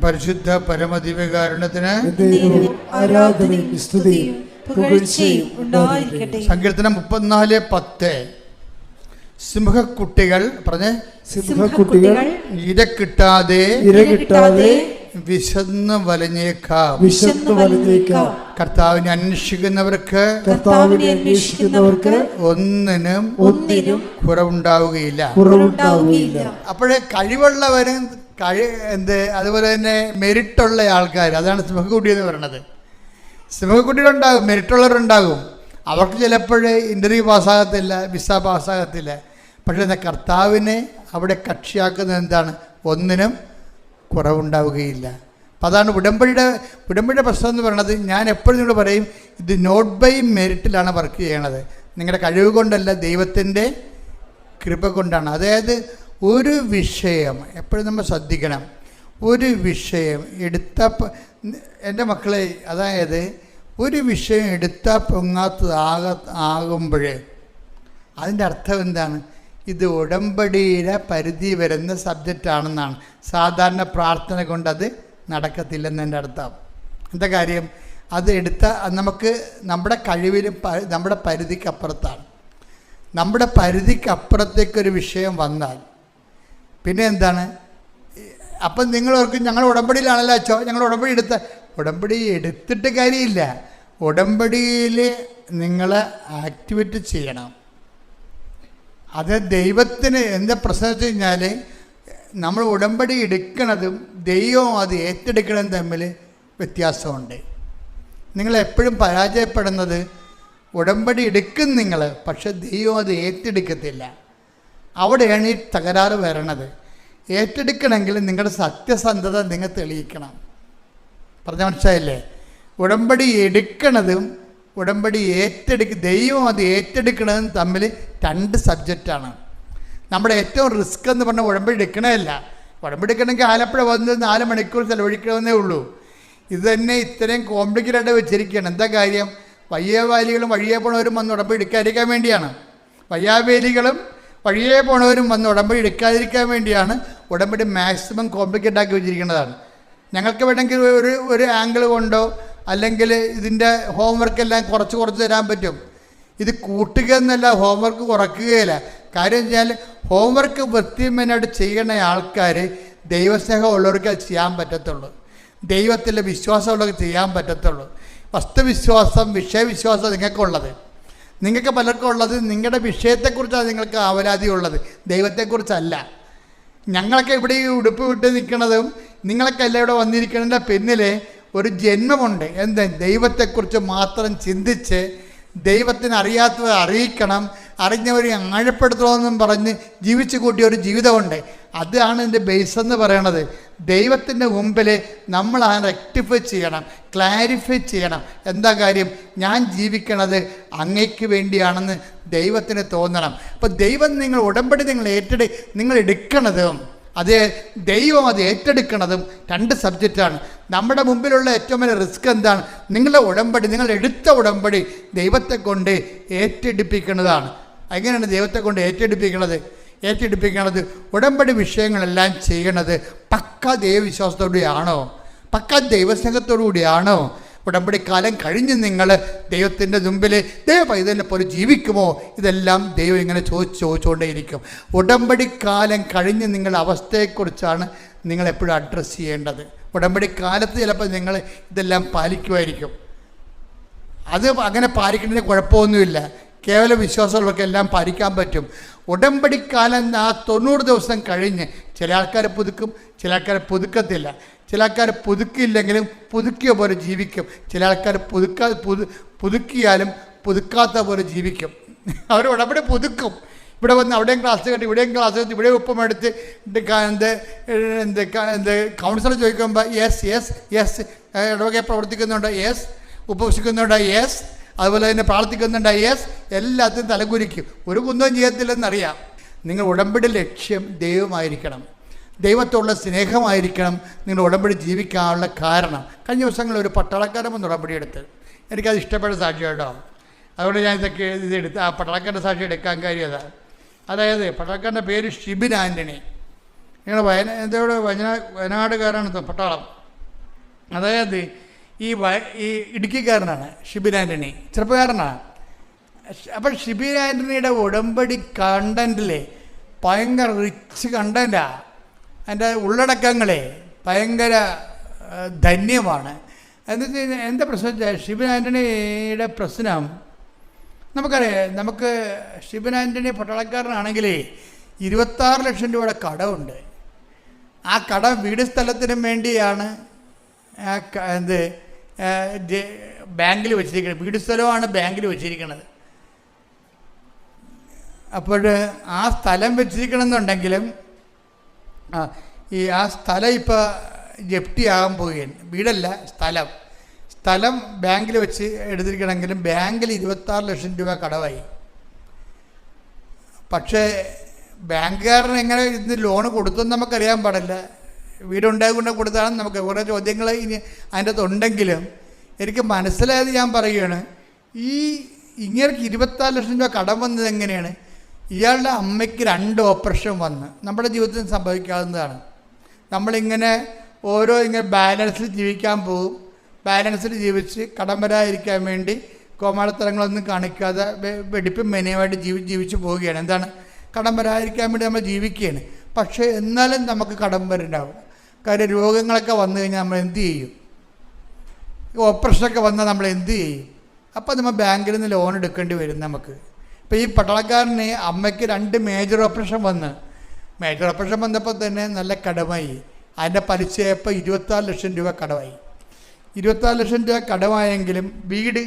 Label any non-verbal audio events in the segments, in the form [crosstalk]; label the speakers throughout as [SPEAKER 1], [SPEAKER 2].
[SPEAKER 1] പരിശുദ്ധ പരമദിവ്യകാരണത്തിന്
[SPEAKER 2] എന്നേരവും ആരാധനയും സ്തുതിയും പുകഴ്ചയും ഉണ്ടായിരിക്കട്ടെ.
[SPEAKER 1] സങ്കീർത്തനം മുപ്പത്തിനാല് പത്ത്. സിംഹക്കുട്ടികൾ പറഞ്ഞേ?
[SPEAKER 2] സിംഹക്കുട്ടികൾ
[SPEAKER 1] ഇര കിട്ടാതെ
[SPEAKER 2] ഇര കിട്ടാതെ
[SPEAKER 1] വിശന്ന് വലഞ്ഞേക്കാം.
[SPEAKER 2] വിശന്ന് വലഞ്ഞേക്കാം.
[SPEAKER 1] കർത്താവിനെ അന്വേഷിക്കുന്നവർക്ക്
[SPEAKER 2] കർത്താവിനെ അന്വേഷിക്കുന്നവർക്ക്
[SPEAKER 1] ഒന്നിനും
[SPEAKER 2] ഒന്നിനും
[SPEAKER 1] കുറവുണ്ടാവുകയില്ല.
[SPEAKER 2] കുറവുണ്ടാവുകയില്ല.
[SPEAKER 1] അപ്പോഴേ കഴിവുള്ളവരും കഴി എന്ത് അതുപോലെ തന്നെ മെരിറ്റുള്ള ആൾക്കാർ അതാണ് സിംഹക്കുട്ടി എന്ന് പറയുന്നത് സിംഹക്കുട്ടികളുണ്ടാകും മെരിറ്റുള്ളവരുണ്ടാകും. അവർക്ക് ചിലപ്പോൾ ഇന്റർവ്യൂ പാസ്സാകത്തില്ല വിസ പാസ്സാകത്തില്ല. പക്ഷേ കർത്താവിനെ അവിടെ കക്ഷിയാക്കുന്നത് എന്താണ്? ഒന്നിനും കുറവുണ്ടാവുകയില്ല. അപ്പം അതാണ് ഉടമ്പടിയുടെ ഉടമ്പടിയുടെ പ്രശ്നം എന്ന് പറയുന്നത് ഞാൻ എപ്പോഴും നിങ്ങൾ പറയും ഇത് നോട്ട് ബൈ മെരിറ്റിലാണ് വർക്ക് ചെയ്യണത്. നിങ്ങളുടെ കഴിവ് കൊണ്ടല്ല ദൈവത്തിന്റെ കൃപ കൊണ്ടാണ്. അതായത് ഒരു വിഷയം എപ്പോഴും നമ്മൾ ശ്രദ്ധിക്കണം. ഒരു വിഷയം എടുത്ത എന്റെ മക്കളെ അതായത് ഒരു വിഷയം എടുത്താൽ പൊങ്ങാത്തതാക ആകുമ്പോഴേ അതിന്റെ അർത്ഥം എന്താണ്? ഇത് ഉടമ്പടിയുടെ പരിധി വരുന്ന സബ്ജക്റ്റാണെന്നാണ് സാധാരണ പ്രാർത്ഥന കൊണ്ട് അത് നടക്കത്തില്ലെന്ന് എന്റെ അർത്ഥം. എന്താ കാര്യം? അത് എടുത്ത നമുക്ക് നമ്മുടെ കഴിവിലും നമ്മുടെ പരിധിക്കപ്പുറത്താണ്. നമ്മുടെ പരിധിക്കപ്പുറത്തേക്കൊരു വിഷയം വന്നാൽ പിന്നെ എന്താണ്? അപ്പം നിങ്ങൾ ഓർക്കും ഞങ്ങൾ ഉടമ്പടിയിലാണല്ലോ അച്ഛോ ഞങ്ങൾ ഉടമ്പടി എടുത്ത ഉടമ്പടി എടുത്തിട്ട് കാര്യമില്ല. ഉടമ്പടിയിൽ നിങ്ങൾ ആക്ടിവേറ്റ് ചെയ്യണം. അത് ദൈവത്തിന് എന്താ പ്രശ്നം വെച്ച് കഴിഞ്ഞാൽ നമ്മൾ ഉടമ്പടി എടുക്കണതും ദൈവവും അത് ഏറ്റെടുക്കണതും തമ്മിൽ വ്യത്യാസമുണ്ട്. നിങ്ങൾ എപ്പോഴും പരാജയപ്പെടുന്നത് ഉടമ്പടി എടുക്കും നിങ്ങൾ പക്ഷെ ദൈവം അത് ഏറ്റെടുക്കത്തില്ല. അവിടെയാണ് ഈ തകരാറ് വരണത്. ഏറ്റെടുക്കണമെങ്കിൽ നിങ്ങളുടെ സത്യസന്ധത നിങ്ങൾ തെളിയിക്കണം. പറഞ്ഞ മനസ്സിലായില്ലേ? ഉടമ്പടി എടുക്കണതും ഉടമ്പടി ഏറ്റെടുക്ക ദൈവം അത് ഏറ്റെടുക്കണതും തമ്മിൽ രണ്ട് സബ്ജക്റ്റാണ് നമ്മുടെ ഏറ്റവും റിസ്ക് എന്ന് പറഞ്ഞാൽ ഉടമ്പടി എടുക്കണമല്ല ഉടമ്പടി എടുക്കണമെങ്കിൽ ആലപ്പുഴ വന്ന് നാല് മണിക്കൂർ ചിലവഴിക്കണമെന്നേ ഉള്ളൂ. ഇത് തന്നെ ഇത്രയും കോംപ്ലിക്കേറ്റഡ് വെച്ചിരിക്കുകയാണ്. എന്താ കാര്യം? വയ്യവാലികളും വഴിയെ പോണവരും വന്ന് ഉടമ്പടി എടുക്കാതിരിക്കാൻ വേണ്ടിയാണ്. വയ്യാവേലികളും വഴിയെ പോണവരും വന്ന് ഉടമ്പടി എടുക്കാതിരിക്കാൻ വേണ്ടിയാണ് ഉടമ്പടി മാക്സിമം കോംപ്ലിക്കേറ്റ് ആക്കി വെച്ചിരിക്കുന്നതാണ്. ഞങ്ങൾക്ക് വേണമെങ്കിൽ ഒരു ഒരു ആംഗിൾ കൊണ്ടോ അല്ലെങ്കിൽ ഇതിന്റെ ഹോംവർക്ക് എല്ലാം കുറച്ച് കുറച്ച് തരാൻ പറ്റും. ഇത് കൂട്ടുക എന്നല്ല ഹോംവർക്ക് കുറയ്ക്കുകയില്ല കാര്യം വെച്ചാൽ ഹോംവർക്ക് വൃത്തിമനായിട്ട് ചെയ്യണ ആൾക്കാർ ദൈവസ്നേഹം ഉള്ളവർക്ക് അത് ചെയ്യാൻ പറ്റത്തുള്ളൂ. ദൈവത്തിന്റെ വിശ്വാസമുള്ളവർക്ക് ചെയ്യാൻ പറ്റത്തുള്ളൂ. വസ്തുവിശ്വാസം വിഷയവിശ്വാസം നിങ്ങൾക്കുള്ളത്. നിങ്ങൾക്ക് പലർക്കും ഉള്ളത് നിങ്ങളുടെ വിഷയത്തെക്കുറിച്ചാണ് നിങ്ങൾക്ക് ആവലാതി ഉള്ളത് ദൈവത്തെക്കുറിച്ചല്ല. ഞങ്ങളൊക്കെ ഇവിടെ ഈ ഉടുപ്പ് വിട്ട് നിൽക്കുന്നതും നിങ്ങളൊക്കെ എല്ലാം ഇവിടെ വന്നിരിക്കുന്നതിന്റെ പിന്നിൽ ഒരു ജന്മമുണ്ട്. എന്ത്? ദൈവത്തെക്കുറിച്ച് മാത്രം ചിന്തിച്ച് ദൈവത്തിന് അറിയാത്തത് അറിയിക്കണം. അറിഞ്ഞവരെ ആഴപ്പെടുത്തണമെന്നും പറഞ്ഞ് ജീവിച്ചു കൂട്ടിയ ഒരു ജീവിതമുണ്ട്. അതാണ് എന്റെ ബേസ് എന്ന് പറയണത്. ദൈവത്തിന്റെ മുമ്പിൽ നമ്മൾ ആ റെക്ടിഫൈ ചെയ്യണം ക്ലാരിഫൈ ചെയ്യണം. എന്താ കാര്യം? ഞാൻ ജീവിക്കണത് അങ്ങയ്ക്ക് വേണ്ടിയാണെന്ന് ദൈവത്തിന് തോന്നണം. അപ്പോൾ ദൈവം നിങ്ങൾ ഉടമ്പടി നിങ്ങൾ ഏറ്റെടു നിങ്ങൾ എടുക്കണതും അത് ദൈവം അത് ഏറ്റെടുക്കണതും രണ്ട് സബ്ജക്റ്റാണ് നമ്മുടെ മുമ്പിലുള്ള ഏറ്റവും വലിയ റിസ്ക് എന്താണ്? നിങ്ങളുടെ ഉടമ്പടി നിങ്ങൾ എടുത്ത ഉടമ്പടി ദൈവത്തെ കൊണ്ട് ഏറ്റെടുപ്പിക്കുന്നതാണ്. എങ്ങനെയാണ് ദൈവത്തെ കൊണ്ട് ഏറ്റെടുപ്പിക്കുന്നത്? ഏറ്റെടുപ്പിക്കുന്നത് ഉടമ്പടി വിഷയങ്ങളെല്ലാം ചെയ്യണത് പക്ക ദൈവവിശ്വാസത്തോടെയാണോ? പക്ക ദൈവസ്നേഹത്തോടുകൂടിയാണോ? ഉടമ്പടി കാലം കഴിഞ്ഞ് നിങ്ങൾ ദൈവത്തിന്റെ മുമ്പിൽ ദൈവ പൈതലിനെ പോലെ ജീവിക്കുമോ? ഇതെല്ലാം ദൈവം ഇങ്ങനെ ചോദിച്ച് ചോദിച്ചുകൊണ്ടേയിരിക്കും. ഉടമ്പടി കാലം കഴിഞ്ഞ് നിങ്ങളുടെ അവസ്ഥയെക്കുറിച്ചാണ് നിങ്ങൾ എപ്പോഴും അഡ്രസ്സ് ചെയ്യേണ്ടത്. ഉടമ്പടി കാലത്ത് ചിലപ്പോൾ നിങ്ങൾ ഇതെല്ലാം പാലിക്കുമായിരിക്കും. അത് അങ്ങനെ പാലിക്കുന്നതിന് കുഴപ്പമൊന്നുമില്ല. കേവല വിശ്വാസമുള്ളവർക്ക് എല്ലാം പാലിക്കാൻ പറ്റും. ഉടമ്പടിക്കാലം ആ തൊണ്ണൂറ് ദിവസം കഴിഞ്ഞ് ചില ആൾക്കാർ പുതുക്കും ചില ആൾക്കാർ പുതുക്കത്തില്ല. ചില ആൾക്കാർ പുതുക്കിയില്ലെങ്കിലും പുതുക്കിയ പോലെ ജീവിക്കും. ചില ആൾക്കാർ പുതുക്കാ പുതു പുതുക്കിയാലും പുതുക്കാത്ത പോലെ ജീവിക്കും. [laughs] അവർ ഉടമ്പടി പുതുക്കും. ഇവിടെ വന്ന് അവിടെയും ക്ലാസ് കെട്ടി ഇവിടെയും ക്ലാസ് കെട്ടി ഇവിടെ ഒപ്പമെടുത്ത് എന്ത് എന്ത് എന്ത് കൗൺസിലർ ചോദിക്കുമ്പോൾ യെസ് യെസ് യെസ്. ഇടവകെ പ്രവർത്തിക്കുന്നുണ്ട്? യെസ്. ഉപവസിക്കുന്നുണ്ട് യെസ്. അതുപോലെ തന്നെ പ്രാർത്ഥിക്കുന്നുണ്ട് യെസ് എല്ലാത്തിനും തലകുരിക്കും. ഒരു കുന്തവും ചെയ്യത്തില്ലെന്നറിയാം. നിങ്ങൾ ഉടമ്പടി ലക്ഷ്യം ദൈവമായിരിക്കണം. ദൈവത്തോടുള്ള സ്നേഹമായിരിക്കണം. നിങ്ങൾ ഉടമ്പടി ജീവിക്കാനുള്ള കാരണം. കഴിഞ്ഞ ദിവസങ്ങളിൽ ഒരു പട്ടാളക്കാരൻ വന്ന് ഉടമ്പടി എടുത്ത്. എനിക്കത് ഇഷ്ടപ്പെട്ട സാക്ഷി കേട്ടോ. അതുകൊണ്ട് ഞാൻ ഇതൊക്കെ ഇതെടുത്ത് ആ പട്ടാളക്കാരന്റെ സാക്ഷി എടുക്കാൻ കാര്യം അതായത് പട്ടാളക്കാരന്റെ പേര് ഷിബിൻ ആന്റണി. നിങ്ങൾ വയന എന്തോടെ വയനാ വയനാടുകാരാണ് പട്ടാളം. അതായത് ഈ ഈ ഇടുക്കിക്കാരനാണ് ഷിബിൻ ആന്റണി ചെറുപ്പക്കാരനാണ്. അപ്പം ഷിബിൻ ആന്റണിയുടെ ഉടമ്പടി കണ്ടന്റിലെ ഭയങ്കര റിച്ച് കണ്ടന്റാണ് അതിന്റെ ഉള്ളടക്കങ്ങളെ ഭയങ്കര ധന്യമാണ്. എന്ന് വെച്ച് കഴിഞ്ഞാൽ എന്താ പ്രശ്നം വെച്ചാൽ ഷിബിൻ ആന്റണിയുടെ പ്രശ്നം നമുക്കറിയാം നമുക്ക് ഷിബിൻ ആന്റണി പട്ടാളക്കാരനാണെങ്കിലേ ഇരുപത്താറ് ലക്ഷം രൂപയുടെ കടമുണ്ട് ആ കടം വീട് സ്ഥലത്തിനും വേണ്ടിയാണ് എന്ത് ബാങ്കിൽ വെച്ചിരിക്കുന്നത് വീട് സ്ഥലമാണ് ബാങ്കിൽ വെച്ചിരിക്കുന്നത് അപ്പോൾ ആ സ്ഥലം വെച്ചിരിക്കണമെന്നുണ്ടെങ്കിലും ഈ ആ സ്ഥലം ഇപ്പോൾ ജപ്തിയാകാൻ പോവുകയാണ്. വീടല്ല സ്ഥലം. സ്ഥലം ബാങ്കിൽ വെച്ച് എടുത്തിരിക്കണമെങ്കിലും ബാങ്കിൽ ഇരുപത്താറ് ലക്ഷം രൂപ കടവായി. പക്ഷേ ബാങ്കുകാരൻ എങ്ങനെ ഇന്ന് ലോണ് കൊടുത്തെന്ന് നമുക്കറിയാൻ പാടില്ല. വീടുണ്ടായി കൊണ്ട് കൊടുത്താണെന്ന് നമുക്ക് കുറേ ചോദ്യങ്ങൾ ഇനി അതിന്റെ അകത്തുണ്ടെങ്കിലും എനിക്ക് മനസ്സിലായത് ഞാൻ പറയുകയാണ് ഈ ഇങ്ങനെ ഇരുപത്താറ് ലക്ഷം രൂപ കടം വന്നത് എങ്ങനെയാണ്? ഇയാളുടെ അമ്മയ്ക്ക് രണ്ട് ഓപ്പറേഷൻ വന്ന്. നമ്മുടെ ജീവിതത്തിൽ സംഭവിക്കാവുന്നതാണ്. നമ്മളിങ്ങനെ ഓരോ ഇങ്ങനെ ബാലൻസിൽ ജീവിക്കാൻ പോകും ബാലൻസിൽ ജീവിച്ച് കടം വരാതിരിക്കാൻ വേണ്ടി കോമാളിത്തരങ്ങളൊന്നും കാണിക്കാതെ വെടിപ്പും മെനയുമായിട്ട് ജീവി ജീവിച്ച് പോവുകയാണ്. എന്താണ്? കടം വരാതിരിക്കാൻ വേണ്ടി നമ്മൾ ജീവിക്കുകയാണ്. പക്ഷേ എന്നാലും നമുക്ക് കടം വരുന്നുണ്ടാവും കാര്യം രോഗങ്ങളൊക്കെ വന്നു കഴിഞ്ഞാൽ നമ്മൾ എന്ത് ചെയ്യും? ഓപ്പറേഷനൊക്കെ വന്നാൽ നമ്മൾ എന്ത് ചെയ്യും? അപ്പോൾ നമ്മൾ ബാങ്കിൽ നിന്ന് ലോൺ എടുക്കേണ്ടി വരും നമുക്ക്. ഇപ്പോൾ ഈ പട്ടാളക്കാരന് അമ്മയ്ക്ക് രണ്ട് മേജർ ഓപ്പറേഷൻ വന്ന്. മേജർ ഓപ്പറേഷൻ വന്നപ്പോൾ തന്നെ നല്ല കടമായി. അതിന്റെ പലിശയപ്പോൾ ഇരുപത്താറ് ലക്ഷം രൂപ കടമായി. ഇരുപത്താറ് ലക്ഷം രൂപ കടമായെങ്കിലും വീട്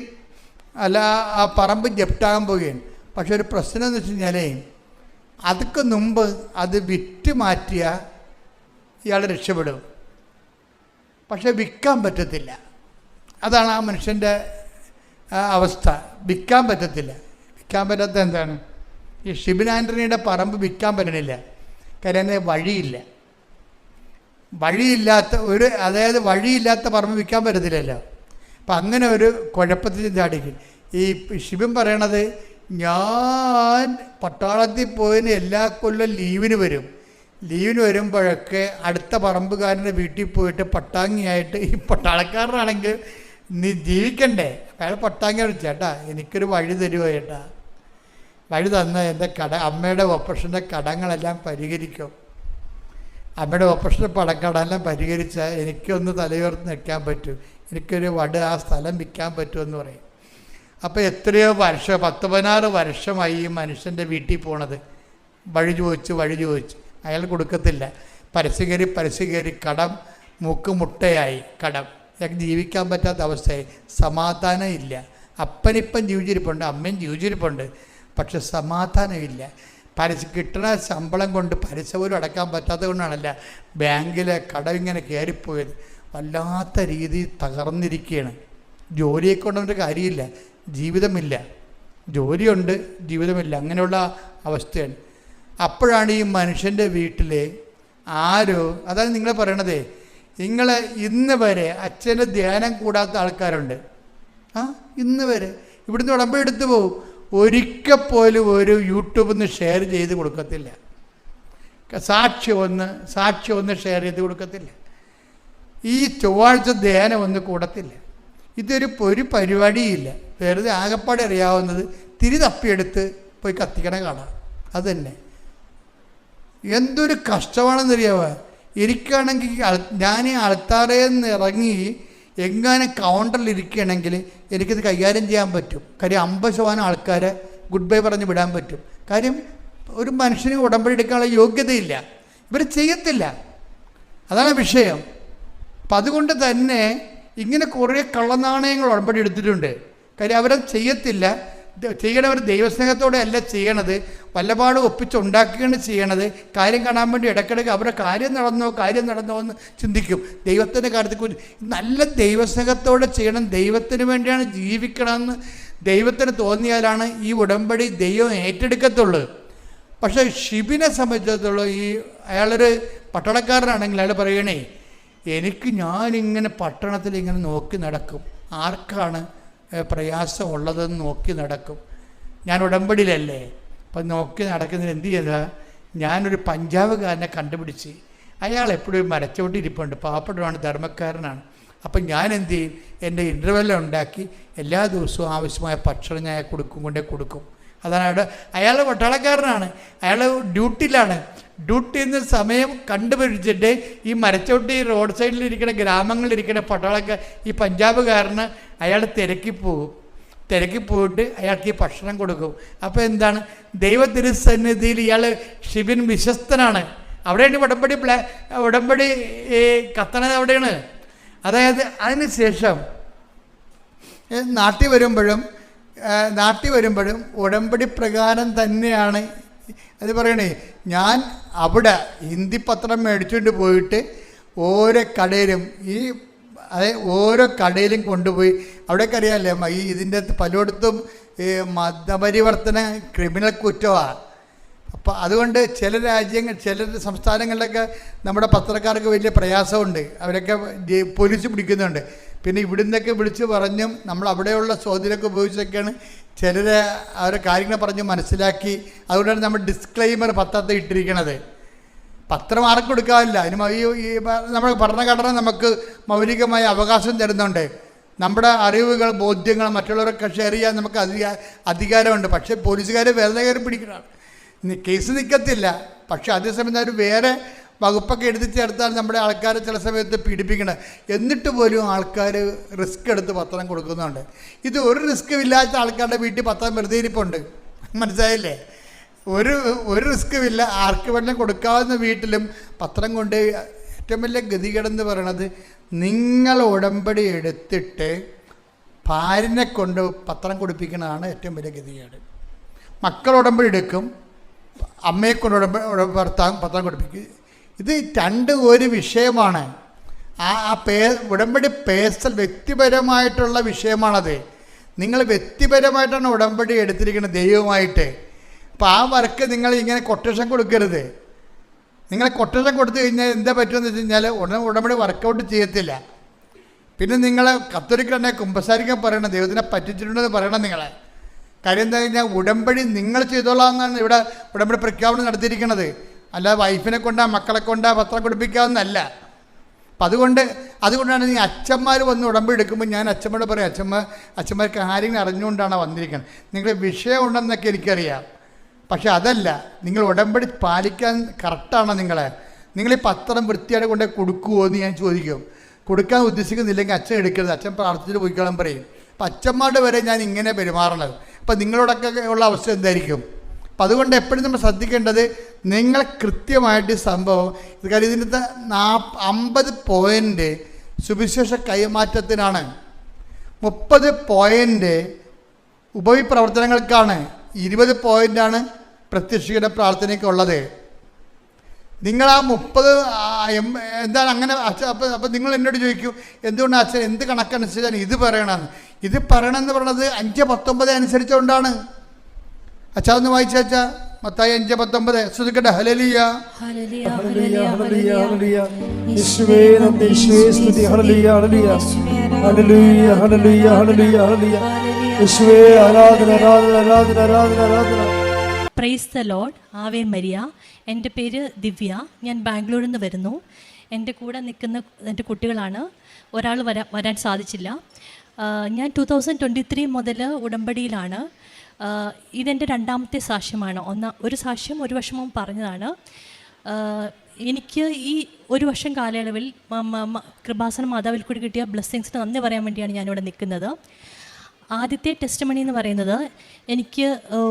[SPEAKER 1] അല്ല ആ പറമ്പ് ജപ്റ്റാകാൻ പോവുകയാണ്. പക്ഷെ ഒരു പ്രശ്നം എന്ന് വെച്ച് കഴിഞ്ഞാൽ അതൊക്കെ മുമ്പ് അത് വിറ്റ് മാറ്റിയ ഇയാൾ രക്ഷപ്പെടും. പക്ഷെ വിൽക്കാൻ പറ്റത്തില്ല. അതാണ് ആ മനുഷ്യന്റെ അവസ്ഥ. വിൽക്കാൻ പറ്റത്തില്ല. വിൽക്കാൻ പറ്റാത്ത എന്താണ്? ഈ ഷിബിൻ ആന്റണിയുടെ പറമ്പ് വിൽക്കാൻ പറ്റണില്ല. കാര്യം വഴിയില്ല. വഴിയില്ലാത്ത ഒരു അതായത് വഴിയില്ലാത്ത പറമ്പ് വിൽക്കാൻ പറ്റത്തില്ലല്ലോ. അപ്പം അങ്ങനെ ഒരു കുഴപ്പത്തിൽ ചാടിക്കും ഈ ഷിബിൻ പറയണത് ഞാൻ പട്ടാളത്തിൽ പോയതിന് എല്ലാ കൊല്ലം ലീവിന് വരും. ലീവിന് വരുമ്പോഴൊക്കെ അടുത്ത പറമ്പുകാരന്റെ വീട്ടിൽ പോയിട്ട് പട്ടാങ്ങിയായിട്ട് ഈ പട്ടാളക്കാരനാണെങ്കിൽ നീ ജീവിക്കണ്ടേ? അയാൾ പട്ടാങ്ങിയാണ് ചേട്ടാ എനിക്കൊരു വഴി തരുമോ ചേട്ടാ വഴി തന്ന എന്റെ കട അമ്മയുടെ ഓപ്പറേഷന്റെ കടങ്ങളെല്ലാം പരിഹരിക്കും. അമ്മയുടെ ഓപ്പറേഷന്റെ പടക്കടെല്ലാം പരിഹരിച്ചാൽ എനിക്കൊന്ന് തലയുയർത്ത് നിൽക്കാൻ പറ്റും. എനിക്കൊരു വട് ആ സ്ഥലം വിൽക്കാൻ പറ്റുമെന്ന് പറയും. അപ്പോൾ എത്രയോ വർഷം പത്ത് പതിനാറ് വർഷമായി ഈ മനുഷ്യന്റെ വീട്ടിൽ പോണത്. വഴി ചോദിച്ചു വഴി ചോദിച്ച്. അയാൾ കൊടുക്കത്തില്ല. പരസ്യകരി പരസ്യകരി കടം മൂക്ക് മുട്ടയായി കടം. അയാൾക്ക് ജീവിക്കാൻ പറ്റാത്ത അവസ്ഥയായി. സമാധാനം ഇല്ല. അപ്പനിപ്പം ജീവിച്ചിരിപ്പുണ്ട് അമ്മയും ജീവിച്ചിരിപ്പുണ്ട് പക്ഷെ സമാധാനമില്ല പരസ്യം കിട്ടണ ശമ്പളം കൊണ്ട് പലിശ പോലും അടക്കാൻ പറ്റാത്തത് കൊണ്ടാണല്ല ബാങ്കിലെ കടം ഇങ്ങനെ കയറിപ്പോയത്. വല്ലാത്ത രീതിയിൽ തകർന്നിരിക്കുകയാണ് ജോലിയെ കൊണ്ടൊരു കാര്യമില്ല. ജീവിതമില്ല. ജോലിയുണ്ട് ജീവിതമില്ല. അങ്ങനെയുള്ള അവസ്ഥയാണ്. അപ്പോഴാണ് ഈ മനുഷ്യന്റെ വീട്ടിൽ ആരോ അതായത് നിങ്ങൾ പറയണതേ നിങ്ങൾ ഇന്ന് വരെ അച്ഛന്റെ ധ്യാനം കൂടാത്ത ആൾക്കാരുണ്ട്. ആ ഇന്ന് വരെ. ഇവിടുന്ന് ഉടമ്പ എടുത്തു പോകും ഒരിക്കൽ പോലും ഒരു യൂട്യൂബിൽ നിന്ന് ഷെയർ ചെയ്ത് കൊടുക്കത്തില്ല. സാക്ഷി ഒന്ന് സാക്ഷി ഒന്ന് ഷെയർ ചെയ്ത് കൊടുക്കത്തില്ല. ഈ ചൊവ്വാഴ്ച ധ്യാനം ഒന്ന് കൂടത്തില്ല. ഇതൊരു ഒരു പരിപാടിയില്ല. വെറുതെ ആകപ്പാടെ അറിയാവുന്നത് തിരി തപ്പിയെടുത്ത് പോയി കത്തിക്കണ കാണാം. അത് തന്നെ. എന്തൊരു കഷ്ടമാണെന്നറിയാവോ? എനിക്കാണെങ്കിൽ ഞാൻ അൾത്താറയിൽ നിന്ന് ഇറങ്ങി എങ്ങനെ കൗണ്ടറിൽ ഇരിക്കുകയാണെങ്കിൽ എനിക്കത് കൈകാര്യം ചെയ്യാൻ പറ്റും. കാര്യം അമ്പത് ശതമാനം ആൾക്കാരെ ഗുഡ് ബൈ പറഞ്ഞ് വിടാൻ പറ്റും. കാര്യം ഒരു മനുഷ്യന് ഉടമ്പടി എടുക്കാനുള്ള യോഗ്യതയില്ല. ഇവർ ചെയ്യത്തില്ല. അതാണ് വിഷയം. അപ്പം അതുകൊണ്ട് തന്നെ ഇങ്ങനെ കുറേ കള്ളനാണയങ്ങൾ ഉടമ്പടി എടുത്തിട്ടുണ്ട്. കാര്യം അവരത് ചെയ്യത്തില്ല. ചെയ്യണവർ ദൈവസ്നേഹത്തോടെ അല്ല ചെയ്യണത്. വല്ലപാടും ഒപ്പിച്ചുണ്ടാക്കുകയാണ് ചെയ്യണത്. കാര്യം കാണാൻ വേണ്ടി ഇടയ്ക്കിടയ്ക്ക് അവരുടെ കാര്യം നടന്നോ കാര്യം നടന്നോ എന്ന് ചിന്തിക്കും. ദൈവത്തിന്റെ കാര്യത്തെക്കുറിച്ച് നല്ല ദൈവസ്നേഹത്തോടെ ചെയ്യണം. ദൈവത്തിന് വേണ്ടിയാണ് ജീവിക്കണമെന്ന് ദൈവത്തിന് തോന്നിയാലാണ് ഈ ഉടമ്പടി ദൈവം ഏറ്റെടുക്കത്തുള്ളൂ. പക്ഷേ ഷിബിനെ സംബന്ധിച്ചിടത്തോളം ഈ അയാളൊരു പട്ടണക്കാരനാണെങ്കിൽ അയാൾ പറയണേ എനിക്ക് ഞാനിങ്ങനെ പട്ടണത്തിൽ ഇങ്ങനെ നോക്കി നടക്കും. ആർക്കാണ് പ്രയാസമുള്ളതെന്ന് നോക്കി നടക്കും. ഞാൻ ഉടമ്പടിയിലല്ലേ? അപ്പം നോക്കി നടക്കുന്നതിന് എന്ത് ചെയ്താൽ ഞാനൊരു പഞ്ചാബുകാരനെ കണ്ടുപിടിച്ച്. അയാൾ എപ്പോഴും മരച്ചോട്ടിരിപ്പുണ്ട് പാവപ്പെട്ടവനാണ് ധർമ്മക്കാരനാണ്. അപ്പം ഞാൻ എന്ത് ചെയ്യും? എന്റെ ഇന്റർവെല്ലം ഉണ്ടാക്കി എല്ലാ ദിവസവും ആവശ്യമായ ഭക്ഷണം ഞാൻ കൊടുക്കും കൊണ്ടേ കൊടുക്കും. അതാണ് അവിടെ. അയാൾ പട്ടാളക്കാരനാണ്. അയാൾ ഡ്യൂട്ടിയിലാണ് ഡ്യൂട്ടി എന്ന സമയം കണ്ടുപിടിച്ചിട്ട് ഈ മരച്ചോട്ടി റോഡ് സൈഡിലിരിക്കുന്ന ഗ്രാമങ്ങളിലിരിക്കുന്ന പട്ടാളൊക്കെ ഈ പഞ്ചാബുകാരന് അയാൾ തിരക്കി പോകും തിരക്കി പോയിട്ട് അയാൾക്ക് ഈ ഭക്ഷണം കൊടുക്കും. അപ്പോൾ എന്താണ്? ദൈവ തിരുസന്നിധിയിൽ ഇയാൾ ശിവൻ വിശ്വസ്തനാണ്. അവിടെയാണ് ഉടമ്പടി പ്ലാ ഉടമ്പടി കത്തണത് അവിടെയാണ്. അതായത് അതിന് ശേഷം ഏ, നാട്ടിൽ വരുമ്പോഴും നാട്ടിൽ വരുമ്പോഴും ഉടമ്പടി പ്രകാരം തന്നെയാണ് അത് പറയണേ ഞാൻ അവിടെ ഹിന്ദി പത്രം മേടിച്ചുകൊണ്ട് പോയിട്ട് ഓരോ കടയിലും ഈ അതെ ഓരോ കടയിലും കൊണ്ടുപോയി അവിടെയൊക്കെ അറിയാമല്ലേ ഈ ഇതിന്റെ പലയിടത്തും ഈ മതപരിവർത്തന ക്രിമിനൽ കുറ്റമാണ് അപ്പോൾ അതുകൊണ്ട് ചില രാജ്യങ്ങൾ ചില സംസ്ഥാനങ്ങളിലൊക്കെ നമ്മുടെ പത്രക്കാർക്ക് വലിയ പ്രയാസമുണ്ട്. അവരൊക്കെ പോലീസ് പിടിക്കുന്നുണ്ട്. പിന്നെ ഇവിടുന്നൊക്കെ വിളിച്ച് പറഞ്ഞും നമ്മൾ അവിടെയുള്ള സ്വാധീനമൊക്കെ ഉപയോഗിച്ചൊക്കെയാണ് ചിലരെ അവരെ കാര്യങ്ങൾ പറഞ്ഞ് മനസ്സിലാക്കി. അതുകൊണ്ടാണ് നമ്മൾ ഡിസ്ക്ലെയിമർ പത്രത്തെ ഇട്ടിരിക്കണത്. പത്രം ആർക്കും കൊടുക്കാറില്ല അതിന് ഈ നമ്മുടെ ഭരണഘടന നമുക്ക് മൗലികമായ അവകാശം തരുന്നുണ്ട്. നമ്മുടെ അറിവുകൾ ബോധ്യങ്ങൾ മറ്റുള്ളവരൊക്കെ ഷെയർ ചെയ്യാൻ നമുക്ക് അധികാ അധികാരമുണ്ട്. പക്ഷേ പോലീസുകാർ വേറെ കയറി പിടിക്കണം കേസ് നിൽക്കത്തില്ല പക്ഷെ അതേസമയം അവർ വേറെ വകുപ്പൊക്കെ എഴുതി ചേർത്താൽ നമ്മുടെ ആൾക്കാരെ ചില സമയത്ത് പീഡിപ്പിക്കണം. എന്നിട്ട് പോലും ആൾക്കാർ റിസ്ക് എടുത്ത് പത്രം കൊടുക്കുന്നുണ്ട്. ഇത് ഒരു റിസ്ക്കും ഇല്ലാത്ത ആൾക്കാരുടെ വീട്ടിൽ പത്രം വെറുതെ ഇരിപ്പുണ്ട്. മനസ്സിലായില്ലേ? ഒരു ഒരു റിസ്ക്കും ഇല്ല. ആർക്ക് വേണമെങ്കിലും കൊടുക്കാവുന്ന വീട്ടിലും പത്രം കൊണ്ട് ഏറ്റവും വലിയ ഗതികേടെന്ന് പറയണത് നിങ്ങൾ ഉടമ്പടി എടുത്തിട്ട് ഭാര്യനെ കൊണ്ട് പത്രം കൊടുപ്പിക്കുന്നതാണ് ഏറ്റവും വലിയ ഗതികേട്. മക്കൾ ഉടമ്പടി എടുക്കും. അമ്മയെ കൊണ്ട് ഉടമ്പ ഉട- ഭർത്താവ് പത്രം കൊടുപ്പിക്കും. ഇത് രണ്ട് ഒരു വിഷയമാണ്. ആ ആ പേ ഉടമ്പടി പേഴ്സൽ വ്യക്തിപരമായിട്ടുള്ള വിഷയമാണത്. നിങ്ങൾ വ്യക്തിപരമായിട്ടാണ് ഉടമ്പടി എടുത്തിരിക്കുന്നത് ദൈവമായിട്ട് അപ്പോൾ ആ വർക്ക് നിങ്ങൾ ഇങ്ങനെ കൊട്ടേഷൻ കൊടുക്കരുത്. നിങ്ങൾ കൊട്ടേഷൻ കൊടുത്തു കഴിഞ്ഞാൽ എന്താ പറ്റുമെന്ന് വെച്ച് കഴിഞ്ഞാൽ ഉടനെ ഉടമ്പടി വർക്കൗട്ട് ചെയ്യത്തില്ല. പിന്നെ നിങ്ങൾ കത്തോലിക്കന്നെ കുമ്പസാരിക്കാൻ പറയണം ദൈവത്തിനെ പറ്റിച്ചിട്ടുണ്ടെന്ന് പറയണം നിങ്ങളെ. കാര്യം എന്താ കഴിഞ്ഞാൽ ഉടമ്പടി നിങ്ങൾ ചെയ്തോളാം എന്നാണ് ഇവിടെ ഉടമ്പടി പ്രഖ്യാപനം നടത്തിയിരിക്കുന്നത്. അല്ല വൈഫിനെ കൊണ്ടാ മക്കളെ കൊണ്ടാ പത്രം കുടിപ്പിക്കാവുന്നല്ല അപ്പം അതുകൊണ്ട് അതുകൊണ്ടാണ് ഈ അച്ഛന്മാർ വന്ന് ഉടമ്പടി എടുക്കുമ്പോൾ ഞാൻ അച്ഛമ്മയോട് പറയും അച്ഛമ്മ അച്ഛന്മാർ കാര്യങ്ങൾ അറിഞ്ഞുകൊണ്ടാണ് വന്നിരിക്കുന്നത് നിങ്ങളുടെ വിഷയം ഉണ്ടെന്നൊക്കെ എനിക്കറിയാം. പക്ഷെ അതല്ല നിങ്ങൾ ഉടമ്പടി പാലിക്കാൻ കറക്റ്റാണോ നിങ്ങളെ? നിങ്ങൾ ഈ പത്രം വൃത്തിയായിട്ട് കൊണ്ടേ കൊടുക്കുമോ എന്ന് ഞാൻ ചോദിക്കും. കൊടുക്കാൻ ഉദ്ദേശിക്കുന്നില്ലെങ്കിൽ അച്ഛൻ എടുക്കരുത്. അച്ഛൻ പ്രാർത്ഥിച്ചിട്ട് പോയിക്കോളാൻ പറയും. അപ്പം അച്ഛന്മാരുടെ വരെ ഞാൻ ഇങ്ങനെ പെരുമാറണത്. അപ്പം നിങ്ങളോടൊക്കെ ഉള്ള അവസ്ഥ എന്തായിരിക്കും? അപ്പം അതുകൊണ്ട് എപ്പോഴും നമ്മൾ ശ്രദ്ധിക്കേണ്ടത് നിങ്ങൾ കൃത്യമായിട്ട് സംഭവം ഇത് കാര്യം ഇതിന്റെ നാ അമ്പത് പോയിന്റ് സുവിശേഷ കൈമാറ്റത്തിനാണ്. മുപ്പത് പോയിന്റ് ഉപവിപ്രവർത്തനങ്ങൾക്കാണ് ഇരുപത് പോയിന്റാണ് പ്രത്യക്ഷയുടെ പ്രാർത്ഥനയ്ക്കുള്ളത് നിങ്ങൾ ആ മുപ്പത് എന്താണ് അങ്ങനെ അച്ഛൻ അപ്പം അപ്പം നിങ്ങൾ എന്നോട് ചോദിക്കൂ എന്തുകൊണ്ട് അച്ഛൻ എന്ത് കണക്കനുസരിച്ചാണ് ഇത് പറയണമെന്ന് ഇത് പറയണമെന്ന് പറയണത് അഞ്ച് പത്തൊമ്പത് അനുസരിച്ചുകൊണ്ടാണ്. അച്ഛാ ഒന്ന് വായിച്ചാ മത്തായി അഞ്ച് പത്തൊമ്പത്. ശ്രദ്ധിക്കട്ടെ hallelujah
[SPEAKER 2] hallelujah,
[SPEAKER 3] hallelujah,
[SPEAKER 2] hallelujah,
[SPEAKER 3] hallelujah,
[SPEAKER 2] hallelujah.
[SPEAKER 3] Hallelujah. യേശുവേ നന്ദി, യേശുവേ സ്തുതി, hallelujah, hallelujah. Hallelujah, hallelujah, hallelujah, hallelujah. യേശുവേ ആരാധന ആരാധന ആരാധന ആരാധന ആരാധന.
[SPEAKER 4] Praise the Lord Ave Maria. എന്റെ പേര് ദിവ്യ. ഞാൻ ബാംഗ്ലൂരിൽ നിന്ന് വരുന്നു. എന്റെ കൂടെ നിൽക്കുന്ന എന്റെ കുട്ടികളാണ്. ഒരാൾ വരാൻ വരാൻ സാധിച്ചില്ല. ഞാൻ ടു തൗസൻഡ് ട്വന്റി ത്രീ മുതൽ ഉടമ്പടിയിലാണ്. ഇതെന്റെ രണ്ടാമത്തെ സാക്ഷ്യമാണ്. ഒന്നാ ഒരു സാക്ഷ്യം ഒരു വർഷം മുമ്പ് പറഞ്ഞതാണ് എനിക്ക് ഈ ഒരു വർഷം കാലയളവിൽ കൃപാസന മാതാവിൽ കൂടി കിട്ടിയ ബ്ലെസ്സിങ്സിന് നന്ദി പറയാൻ വേണ്ടിയാണ് ഞാനിവിടെ നിൽക്കുന്നത്. ആദ്യത്തെ ടെസ്റ്റ് മണി എന്ന് പറയുന്നത് എനിക്ക്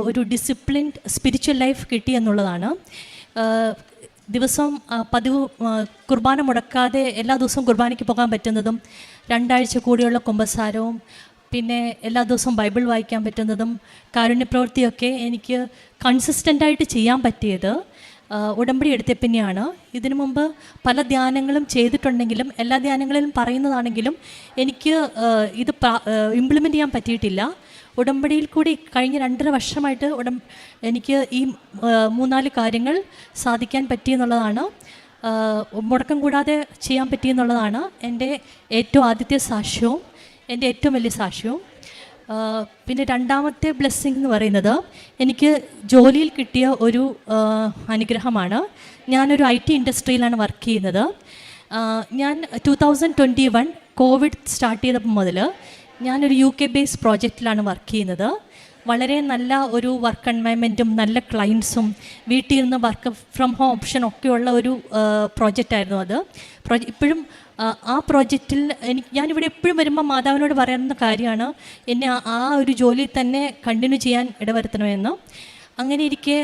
[SPEAKER 4] ഒരു ഡിസിപ്ലിൻഡ് സ്പിരിച്വൽ ലൈഫ് കിട്ടി എന്നുള്ളതാണ്. ദിവസം പതിവ് കുർബാന മുടക്കാതെ എല്ലാ ദിവസവും കുർബാനയ്ക്ക് പോകാൻ പറ്റുന്നതും രണ്ടാഴ്ച കൂടിയുള്ള കുമ്പസാരവും പിന്നെ എല്ലാ ദിവസവും ബൈബിൾ വായിക്കാൻ പറ്റുന്നതും കാരുണ്യപ്രവൃത്തിയൊക്കെ എനിക്ക് കൺസിസ്റ്റന്റായിട്ട് ചെയ്യാൻ പറ്റിയത് ഉടമ്പടി എടുത്ത പിന്നെയാണ്. ഇതിനു മുമ്പ് പല ധ്യാനങ്ങളും ചെയ്തിട്ടുണ്ടെങ്കിലും എല്ലാ ധ്യാനങ്ങളിലും പറയുന്നതാണെങ്കിലും എനിക്ക് ഇത് ഇംപ്ലിമെന്റ് ചെയ്യാൻ പറ്റിയിട്ടില്ല. ഉടമ്പടിയിൽ കൂടി കഴിഞ്ഞ രണ്ടര വർഷമായിട്ട് ഉടം എനിക്ക് ഈ മൂന്നാൽ കാര്യങ്ങൾ സാധിക്കാൻ പറ്റിയെന്നുള്ളതാണ്. മുടക്കം കൂടാതെ ചെയ്യാൻ പറ്റിയെന്നുള്ളതാണ് എന്റെ ഏറ്റവും ആദ്യത്തെ സാക്ഷ്യവും. എന്റെ ഏറ്റവും വലിയ സാക്ഷ്യവും പിന്നെ രണ്ടാമത്തെ ബ്ലെസ്സിങ് എന്ന് പറയുന്നത് എനിക്ക് ജോലിയിൽ കിട്ടിയ ഒരു അനുഗ്രഹമാണ്. ഞാനൊരു ഐ ടി ഇൻഡസ്ട്രിയിലാണ് വർക്ക് ചെയ്യുന്നത്. ഞാൻ two thousand twenty one covid start ചെയ്തപ്പോൾ മുതൽ ഞാനൊരു യു കെ ബേസ്ഡ് പ്രോജക്റ്റിലാണ് വർക്ക് ചെയ്യുന്നത്. വളരെ നല്ല ഒരു വർക്ക് എൻവയൺമെന്റും നല്ല ക്ലയൻസും വീട്ടിൽ നിന്ന് വർക്ക് ഫ്രം ഹോം ഓപ്ഷൻ ഒക്കെയുള്ള ഒരു പ്രോജക്റ്റായിരുന്നു അത്. ഇപ്പോഴും ആ, പ്രോജക്റ്റിൽ എനിക്ക് ഞാനിവിടെ എപ്പോഴും വരുമ്പോൾ മാതാവിനോട് പറയുന്ന കാര്യമാണ് എന്നെ ആ ഒരു ജോലി തന്നെ കണ്ടിന്യൂ ചെയ്യാൻ ഇടവരുത്തണമെന്ന്. അങ്ങനെ ഇരിക്കെ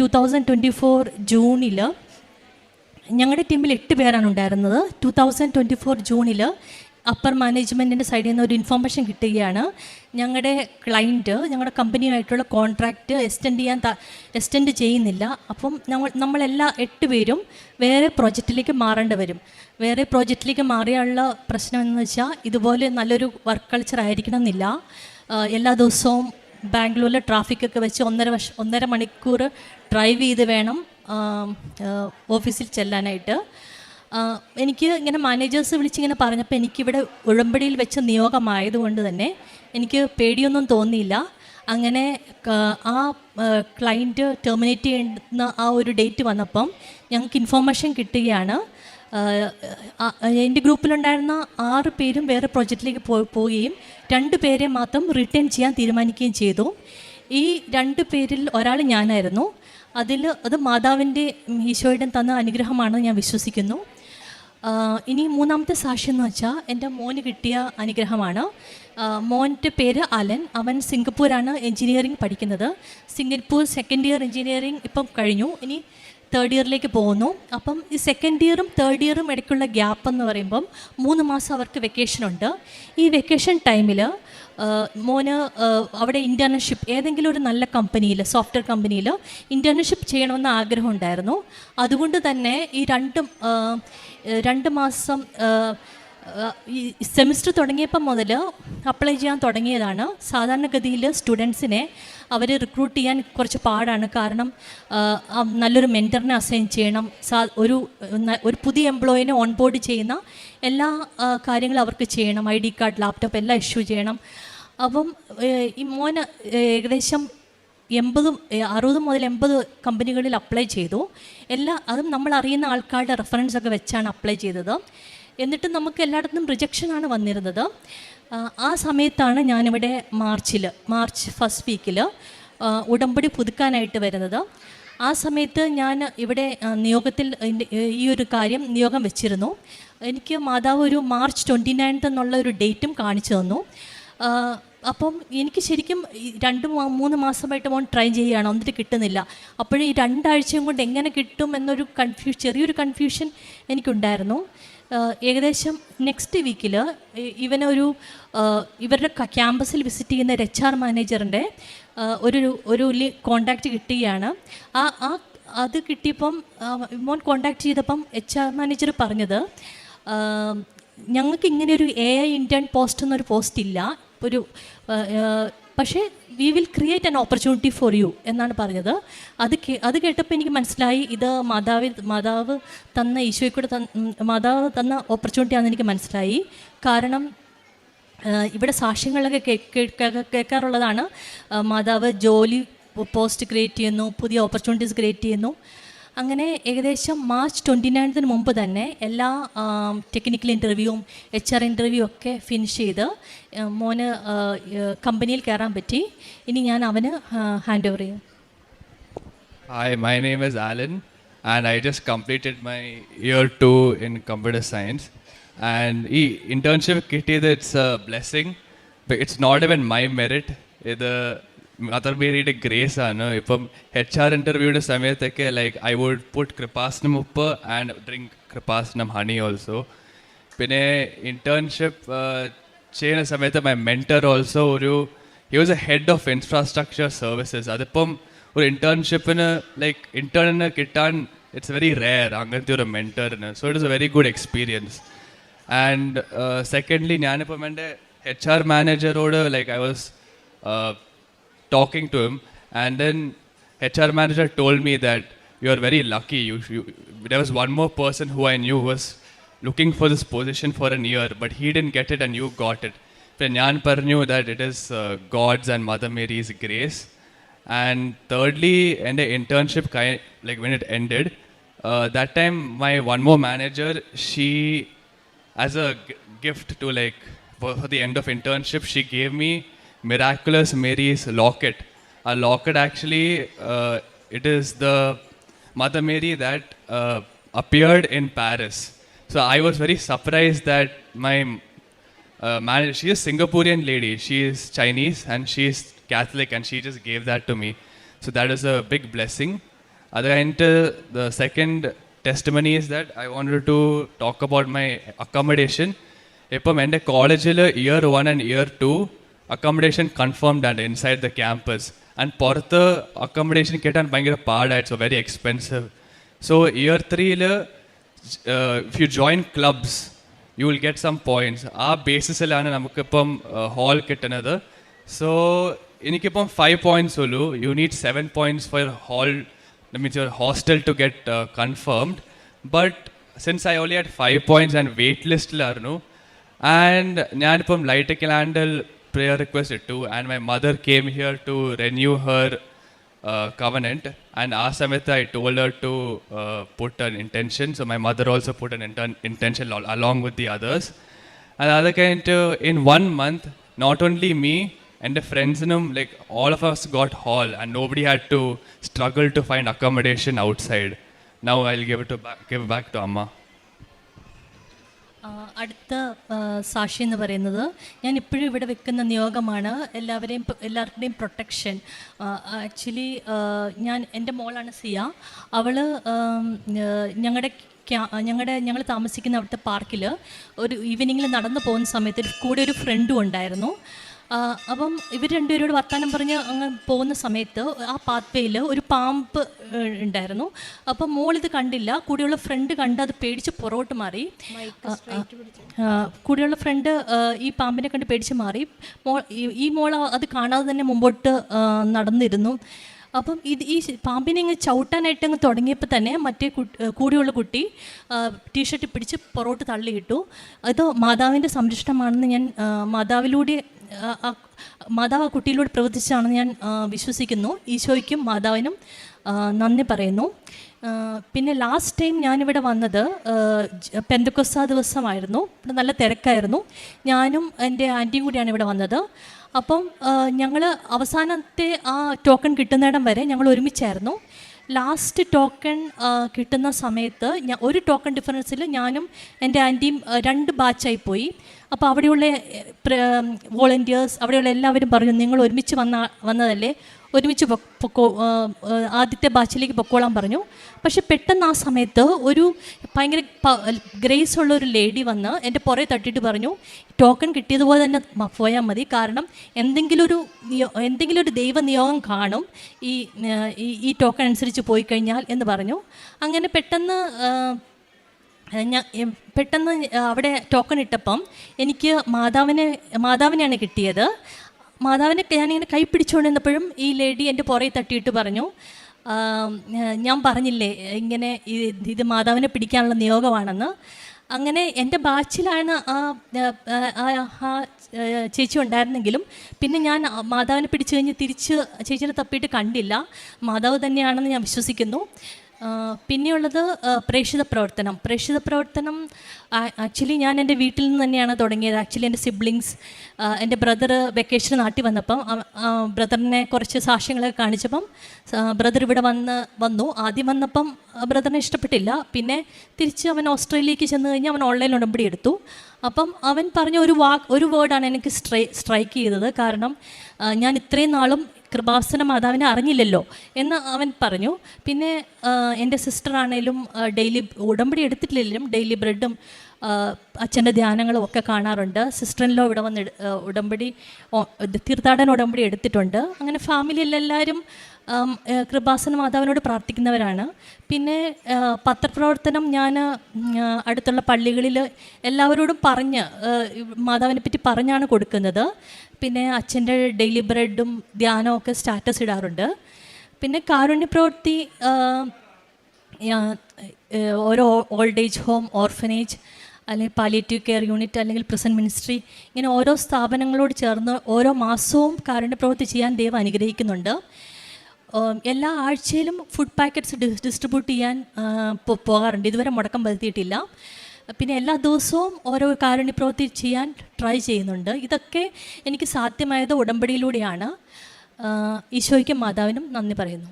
[SPEAKER 4] ടു തൗസൻഡ് ട്വന്റി ഫോർ ജൂണിൽ ഞങ്ങളുടെ ടീമിൽ എട്ട് പേരാണ് ഉണ്ടായിരുന്നത്. ടു തൗസൻഡ് ട്വന്റി ഫോർ ജൂണിൽ അപ്പർ മാനേജ്മെന്റിന്റെ സൈഡിൽ നിന്ന് ഒരു ഇൻഫോർമേഷൻ കിട്ടുകയാണ്. ഞങ്ങളുടെ ക്ലയന്റ് ഞങ്ങളുടെ കമ്പനിയുമായിട്ടുള്ള കോൺട്രാക്റ്റ് എക്സ്റ്റെൻഡ് ചെയ്യാൻ എക്സ്റ്റെൻഡ് ചെയ്യുന്നില്ല. അപ്പം നമ്മൾ നമ്മളെല്ലാ എട്ട് പേരും വേറെ പ്രോജക്റ്റിലേക്ക് മാറേണ്ടി വരും. വേറെ പ്രോജക്റ്റിലേക്ക് മാറിയാനുള്ള പ്രശ്നം എന്ന് വെച്ചാൽ ഇതുപോലെ നല്ലൊരു വർക്ക് കൾച്ചർ ആയിരിക്കണം എന്നില്ല എല്ലാ ദിവസവും ബാംഗ്ലൂരിലെ ട്രാഫിക്കൊക്കെ വെച്ച് ഒന്നര വർഷ ഒന്നര മണിക്കൂർ ഡ്രൈവ് ചെയ്ത് വേണം ഓഫീസിൽ ചെല്ലാനായിട്ട്. എനിക്ക് ഇങ്ങനെ മാനേജേഴ്സ് വിളിച്ചിങ്ങനെ പറഞ്ഞപ്പോൾ എനിക്കിവിടെ ഉഴമ്പടിയിൽ വെച്ച് നിയോഗമായതുകൊണ്ട് തന്നെ എനിക്ക് പേടിയൊന്നും തോന്നിയില്ല. അങ്ങനെ ആ ക്ലൈന്റ് ടെർമിനേറ്റ് ചെയ്യുന്ന ആ ഒരു ഡേറ്റ് വന്നപ്പം ഞങ്ങൾക്ക് ഇൻഫോർമേഷൻ കിട്ടുകയാണ്. എന്റെ ഗ്രൂപ്പിലുണ്ടായിരുന്ന ആറ് പേരും വേറെ പ്രോജക്റ്റിലേക്ക് പോവുകയും രണ്ട് പേരെ മാത്രം റിട്ടേൺ ചെയ്യാൻ തീരുമാനിക്കുകയും ചെയ്തു. ഈ രണ്ട് പേരിൽ ഒരാൾ ഞാനായിരുന്നു. അതിൽ അത് മാതാവിന്റെ ഈശോയുടെ തന്ന അനുഗ്രഹമാണെന്ന് ഞാൻ വിശ്വസിക്കുന്നു. ഇനി മൂന്നാമത്തെ സാക്ഷ്യം എന്ന് വെച്ചാൽ എന്റെ മോന് കിട്ടിയ അനുഗ്രഹമാണ്. മോന്റെ പേര് അലൻ. അവൻ സിംഗപ്പൂരാണ് എൻജിനീയറിംഗ് പഠിക്കുന്നത്. സിംഗപ്പൂർ സെക്കൻഡ് ഇയർ എൻജിനീയറിംഗ് ഇപ്പം കഴിഞ്ഞു. ഇനി തേർഡ് ഇയറിലേക്ക് പോകുന്നു. അപ്പം ഈ സെക്കൻഡ് ഇയറും തേർഡ് ഇയറും ഇടയ്ക്കുള്ള ഗ്യാപ്പ് എന്ന് പറയുമ്പം മൂന്ന് മാസം അവർക്ക് വെക്കേഷൻ ഉണ്ട്. ഈ വെക്കേഷൻ ടൈമിൽ മോന് അവിടെ ഇന്റേൺഷിപ്പ് ഏതെങ്കിലും ഒരു നല്ല കമ്പനിയിൽ സോഫ്റ്റ്വെയർ കമ്പനിയിൽ ഇന്റേൺഷിപ്പ് ചെയ്യണമെന്ന് ആഗ്രഹം ഉണ്ടായിരുന്നു അതുകൊണ്ട് തന്നെ ഈ രണ്ട് രണ്ട് മാസം ഈ സെമിസ്റ്റർ തുടങ്ങിയപ്പം മുതൽ അപ്ലൈ ചെയ്യാൻ തുടങ്ങിയതാണ്. സാധാരണഗതിയിൽ സ്റ്റുഡൻസിനെ അവർ റിക്രൂട്ട് ചെയ്യാൻ കുറച്ച് പാടാണ്. കാരണം നല്ലൊരു മെന്ററിനെ അസൈൻ ചെയ്യണം. സാ ഒരു ഒരു പുതിയ എംപ്ലോയിനെ ഓൺബോർഡ് ചെയ്യുന്ന എല്ലാ കാര്യങ്ങളും അവർക്ക് ചെയ്യണം. ഐ ഡി കാർഡ് ലാപ്ടോപ്പ് എല്ലാം ഇഷ്യൂ ചെയ്യണം. അപ്പം ഈ മോന് ഏകദേശം എൺപത് അറുപത് മുതൽ എൺപത് കമ്പനികളിൽ അപ്ലൈ ചെയ്തു. എല്ലാ അതും നമ്മൾ അറിയുന്ന ആൾക്കാരുടെ റെഫറൻസ് ഒക്കെ വെച്ചാണ് അപ്ലൈ ചെയ്തത്. എന്നിട്ട് നമുക്ക് എല്ലായിടത്തും റിജക്ഷനാണ് വന്നിരുന്നത്. ആ, സമയത്താണ് ഞാനിവിടെ മാർച്ചിൽ മാർച്ച് ഫസ്റ്റ് വീക്കിൽ ഉടമ്പടി പുതുക്കാനായിട്ട് വരുന്നത്. ആ സമയത്ത് ഞാൻ ഇവിടെ നിയോഗത്തിൽ ഈ ഒരു കാര്യം നിയോഗം വെച്ചിരുന്നു. എനിക്ക് മാതാവ് ഒരു മാർച്ച് ട്വന്റി നയൻത്ത് എന്നുള്ള ഒരു ഡേറ്റും കാണിച്ചു തന്നു. അപ്പം എനിക്ക് ശരിക്കും രണ്ട് മൂന്ന് മാസമായിട്ട് മോൻ ട്രൈ ചെയ്യുകയാണ് എന്നിട്ട് കിട്ടുന്നില്ല. അപ്പോഴും ഈ രണ്ടാഴ്ചയും കൊണ്ട് എങ്ങനെ കിട്ടും എന്നൊരു കൺഫ്യൂഷൻ ചെറിയൊരു കൺഫ്യൂഷൻ എനിക്കുണ്ടായിരുന്നു. ഏകദേശം നെക്സ്റ്റ് വീക്കിൽ ഇവനൊരു ഇവരുടെ ക്യാമ്പസിൽ വിസിറ്റ് ചെയ്യുന്ന എച്ച് ആർ മാനേജറിന്റെ ഒരു ഒരു കോണ്ടാക്റ്റ് കിട്ടുകയാണ് ആ ആ അത് കിട്ടിയപ്പം മോൻ കോണ്ടാക്ട് ചെയ്തപ്പം എച്ച് ആർ മാനേജർ പറഞ്ഞത് ഞങ്ങൾക്ക് ഇങ്ങനെ ഒരു എ ഐ ഇന്റേൺ പോസ്റ്റ് എന്നൊരു പോസ്റ്റ് ഇല്ല. ഒരു പക്ഷേ we will create an opportunity for you എന്നാണ് പറഞ്ഞത്. അത് അത് കേട്ടപ്പോൾ എനിക്ക് മനസ്സിലായി ഇത് മാതാവ് മാതാവ് തന്ന ഈശോയ്ക്കൂടെ മാതാവ് തന്ന ഓപ്പർച്യൂണിറ്റി ആണെന്ന് എനിക്ക് മനസ്സിലായി. കാരണം ഇവിടെ സാക്ഷ്യങ്ങളൊക്കെ കേൾക്കാറുള്ളതാണ് മാതാവ് ജോലി പോസ്റ്റ് ക്രിയേറ്റ് ചെയ്യുന്നു പുതിയ ഓപ്പർച്യൂണിറ്റീസ് ക്രിയേറ്റ് ചെയ്യുന്നു. അങ്ങനെ ഏകദേശം മാർച്ച് ട്വന്റി നയൻത്തിന് മുമ്പ് തന്നെ എല്ലാ ടെക്നിക്കൽ ഇന്റർവ്യൂവും എച്ച് ആർ ഇന്റർവ്യൂ ഒക്കെ ഫിനിഷ് ചെയ്ത് മോന് കമ്പനിയിൽ കയറാൻ പറ്റി. ഇനി ഞാൻ അവന് ഹാൻഡ് ഓവർ ചെയ്യും.
[SPEAKER 5] Hi my name is Alan and I just completed my year two in computer science and ഈ ഇന്റേൺഷിപ്പ് കിട്ടിയത് it's a blessing it's not even my merit ഇത് മദർ മേരിയുടെ ഗ്രേസ് ആണ്. ഇപ്പം എച്ച് ആർ ഇന്റർവ്യൂയുടെ സമയത്തൊക്കെ like I would put Kripasanam ഉപ്പ് and drink Kripasanam honey also പിന്നെ ഇന്റേൺഷിപ്പ് ചെയ്യുന്ന സമയത്ത് മൈ മെന്റർ ഓൾസോ ഒരു he was a head of infrastructure services അതിപ്പം ഒരു ഇന്റേൺഷിപ്പിന് ലൈക്ക് ഇന്റേണിന് കിട്ടാൻ ഇറ്റ്സ് വെരി റെയർ അങ്ങനത്തെ ഒരു മെന്ററിന് so it is a very good experience and secondly ഞാനിപ്പം എന്റെ H R മാനേജറോട് like I was talking to him, and then HR manager told me that you are very lucky. You, you there was one more person who I knew was looking for this position for a year, but he didn't get it, and you got it. പിന്നെ ഞാൻ പറഞ്ഞു that it is uh, God's and Mother Mary's grace. And thirdly, എൻ്റെ internship kind like when it ended, uh, that time my one more manager, she as a g- gift to like for, for the end of internship, she gave me Miraculous Mary's locket. A locket actually, uh, it is the Mother Mary that uh, appeared in Paris. So I was very surprised that my uh, manager, she is Singaporean lady. She is Chinese and she is Catholic, and she just gave that to me. So that is a big blessing. Other end, uh, the second testimony is that I wanted to talk about my accommodation. ഇപ്പം എൻ്റെ കോളേജിൽ year one and year two accommodation confirmed ആണ് inside the campus and പുറത്ത് accommodation കിട്ടാൻ ഭയങ്കര പാടായിട്ട് so very expensive so year ത്രീയിൽ if you join clubs you will get some points ആ ബേസിസിലാണ് നമുക്കിപ്പം ഹോൾ കിട്ടുന്നത്. സോ എനിക്കിപ്പം ഫൈവ് പോയിന്റ്സ് ഉള്ളൂ. You need seven points for hall means your hostel to get confirmed but since I only had five points and wait ലിസ്റ്റിലായിരുന്നു and ഞാനിപ്പം light ലാൻഡിൽ prayer requested too, and my mother came here to renew her uh, covenant. And Asamita, I told her to uh, put an intention. So my mother also put an intention along with the others. And other kind, uh, in one month, not only me and the friends, in them, like all of us got hall, and nobody had to struggle to find accommodation outside. Now I'll give it to give back to Amma.
[SPEAKER 4] അടുത്ത സാക്ഷി എന്ന് പറയുന്നത് ഞാൻ ഇപ്പോഴും ഇവിടെ വെക്കുന്ന നിയോഗമാണ്. എല്ലാവരെയും എല്ലാവരുടെയും പ്രൊട്ടക്ഷൻ. ആക്ച്വലി ഞാൻ എന്റെ മോളാണ് സിയ. അവൾ ഞങ്ങളുടെ ഞങ്ങളുടെ ഞങ്ങൾ താമസിക്കുന്ന അവിടുത്തെ പാർക്കിൽ ഒരു ഈവനിങ്ങിൽ നടന്നു പോകുന്ന സമയത്ത് കൂടെ ഒരു ഫ്രണ്ടും ഉണ്ടായിരുന്നു. അപ്പം ഇവർ രണ്ടുപേരോട് വർത്തമാനം പറഞ്ഞ് അങ്ങ് പോകുന്ന സമയത്ത് ആ പാത്വേയിൽ ഒരു പാമ്പ് ഉണ്ടായിരുന്നു. അപ്പം മോളിത് കണ്ടില്ല. കൂടെയുള്ള ഫ്രണ്ട് കണ്ട് അത് പേടിച്ച് പുറകോട്ട് മാറി. കൂടെയുള്ള ഫ്രണ്ട് ഈ പാമ്പിനെ കണ്ട് പേടിച്ച് മാറി. മോൾ ഈ- മോൾ അത് കാണാതെ തന്നെ മുമ്പോട്ട് നടന്നിരുന്നു. അപ്പം ഇത് ഈ പാമ്പിനെ അങ്ങ് ചവിട്ടാനായിട്ട് അങ്ങ് തുടങ്ങിയപ്പോൾ തന്നെ മറ്റേ കൂടെയുള്ള കുട്ടി ടീഷർട്ട് പിടിച്ച് പുറകോട്ട് തള്ളിയിട്ടു. അത് മാതാവിന്റെ സംരക്ഷണമാണെന്ന് ഞാൻ മാതാവിലൂടെ മാതാവ് ആ കുട്ടിയിലൂടെ പ്രവർത്തിച്ചാണെന്ന് ഞാൻ വിശ്വസിക്കുന്നു. ഈശോയ്ക്കും മാതാവിനും നന്ദി പറയുന്നു. പിന്നെ ലാസ്റ്റ് ടൈം ഞാനിവിടെ വന്നത് പെന്തക്കൊസ്ത ദിവസമായിരുന്നു. ഇവിടെ നല്ല തിരക്കായിരുന്നു. ഞാനും എന്റെ ആന്റിയും കൂടിയാണ് ഇവിടെ വന്നത്. അപ്പം ഞങ്ങൾ അവസാനത്തെ ആ ടോക്കൺ കിട്ടുന്നിടം വരെ ഞങ്ങൾ ഒരുമിച്ചായിരുന്നു. ലാസ്റ്റ് ടോക്കൺ കിട്ടുന്ന സമയത്ത് ഞാൻ ഒരു ടോക്കൺ ഡിഫറൻസിൽ ഞാനും എന്റെ ആന്റിയും രണ്ട് ബാച്ചായി പോയി. അപ്പോൾ അവിടെയുള്ള വോളണ്ടിയേഴ്സ് അവിടെയുള്ള എല്ലാവരും പറഞ്ഞു നിങ്ങൾ ഒരുമിച്ച് വന്ന വന്നതല്ലേ? ഒരുമിച്ച് പൊക്കോ ആദ്യത്തെ ബാച്ചിലേക്ക് പൊക്കോളാൻ പറഞ്ഞു. പക്ഷെ പെട്ടെന്ന് ആ സമയത്ത് ഒരു ഭയങ്കര ഗ്രേസ് ഉള്ള ഒരു ലേഡി വന്ന് എന്റെ പുറകെ തട്ടിയിട്ട് പറഞ്ഞു ടോക്കൺ കിട്ടിയതുപോലെ തന്നെ പോയാൽ മതി. കാരണം എന്തെങ്കിലും ഒരു എന്തെങ്കിലും ഒരു ദൈവ നിയോഗം കാണും ഈ ഈ- ടോക്കൺ അനുസരിച്ച് പോയി കഴിഞ്ഞാൽ എന്ന് പറഞ്ഞു. അങ്ങനെ പെട്ടെന്ന് ഞാൻ പെട്ടെന്ന് അവിടെ ടോക്കൺ ഇട്ടപ്പം എനിക്ക് മാതാവിനെ മാതാവിനെയാണ് കിട്ടിയത്. മാതാവിനെ ഞാനിങ്ങനെ കൈ പിടിച്ചുകൊണ്ടിരുന്നപ്പോഴും ഈ ലേഡി എന്റെ പുറകെ തട്ടിയിട്ട് പറഞ്ഞു ഞാൻ പറഞ്ഞില്ലേ ഇങ്ങനെ ഇത് മാതാവിനെ പിടിക്കാനുള്ള നിയോഗമാണെന്ന്. അങ്ങനെ എന്റെ ബാച്ചിലാണ് ആ ചേച്ചി ഉണ്ടായിരുന്നെങ്കിലും പിന്നെ ഞാൻ മാതാവിനെ പിടിച്ചു കഴിഞ്ഞ് തിരിച്ച് ചേച്ചിനെ തപ്പിയിട്ട് കണ്ടില്ല. മാതാവ് തന്നെയാണെന്ന് ഞാൻ വിശ്വസിക്കുന്നു. പിന്നെയുള്ളത് പ്രേക്ഷിത പ്രവർത്തനം. പ്രേക്ഷിത പ്രവർത്തനം ആക്ച്വലി ഞാൻ എന്റെ വീട്ടിൽ നിന്ന് തന്നെയാണ് തുടങ്ങിയത്. ആക്ച്വലി എന്റെ സിബ്ലിങ്സ് എന്റെ ബ്രദർ വെക്കേഷൻ നാട്ടിൽ വന്നപ്പം ബ്രദറിനെ കുറച്ച് സാക്ഷ്യങ്ങളൊക്കെ കാണിച്ചപ്പം ബ്രദർ ഇവിടെ വന്ന് വന്നു. ആദ്യം വന്നപ്പം ബ്രദറിനെ ഇഷ്ടപ്പെട്ടില്ല. പിന്നെ തിരിച്ച് അവൻ ഓസ്ട്രേലിയക്ക് ചെന്ന് കഴിഞ്ഞ് അവൻ ഓൺലൈൻ ഉടമ്പടി എടുത്തു. അപ്പം അവൻ പറഞ്ഞ ഒരു വാക്ക് ഒരു വേർഡാണ് എനിക്ക് സ്ട്രൈ സ്ട്രൈക്ക് ചെയ്തത്. കാരണം ഞാൻ ഇത്രയും നാളും കൃപാസന മാതാവിനെ അറിഞ്ഞില്ലല്ലോ എന്ന് അവൻ പറഞ്ഞു. പിന്നെ എന്റെ സിസ്റ്റർ ആണേലും ഡെയിലി ഉടമ്പടി എടുത്തിട്ടില്ലെങ്കിലും ഡെയിലി ബ്രെഡും അച്ഛന്റെ ധ്യാനങ്ങളും ഒക്കെ കാണാറുണ്ട്. സിസ്റ്ററിലോ ഇവിടെ വന്ന് ഉടമ്പടി തീർത്ഥാടന ഉടമ്പടി എടുത്തിട്ടുണ്ട്. അങ്ങനെ ഫാമിലിയിലെല്ലാവരും കൃപാസന മാതാവിനോട് പ്രാർത്ഥിക്കുന്നവരാണ്. പിന്നെ പത്രപ്രവർത്തനം ഞാൻ അടുത്തുള്ള പള്ളികളിൽ എല്ലാവരോടും പറഞ്ഞ് മാതാവിനെ പറ്റി പറഞ്ഞാണ് കൊടുക്കുന്നത്. പിന്നെ അച്ഛന്റെ ഡെയിലി ബ്രെഡും ധ്യാനവും ഒക്കെ സ്റ്റാറ്റസ് ഇടാറുണ്ട്. പിന്നെ കാരുണ്യപ്രവൃത്തി ഓരോ ഓൾഡ് ഏജ് ഹോം ഓർഫനേജ് അല്ലെങ്കിൽ പാലിയേറ്റീവ് കെയർ യൂണിറ്റ് അല്ലെങ്കിൽ പ്രസന്റ് മിനിസ്ട്രി ഇങ്ങനെ ഓരോ സ്ഥാപനങ്ങളോട് ചേർന്ന് ഓരോ മാസവും കാരുണ്യപ്രവൃത്തി ചെയ്യാൻ ദൈവം അനുഗ്രഹിക്കുന്നുണ്ട്. എല്ലാ ആഴ്ചയിലും ഫുഡ് പാക്കറ്റ്സ് ഡിസ്ട്രിബ്യൂട്ട് ചെയ്യാൻ പോകാറുണ്ട്. ഇതുവരെ മുടക്കം വരുത്തിയിട്ടില്ല. പിന്നെ എല്ലാ ദിവസവും ഓരോ കാരുണ്യപ്രവൃത്തി ചെയ്യാൻ ട്രൈ ചെയ്യുന്നുണ്ട്. ഇതൊക്കെ എനിക്ക് സാധ്യമായത് ഉടമ്പടിയിലൂടെയാണ്. ഈശോയ്ക്കും മാതാവിനും നന്ദി പറയുന്നു.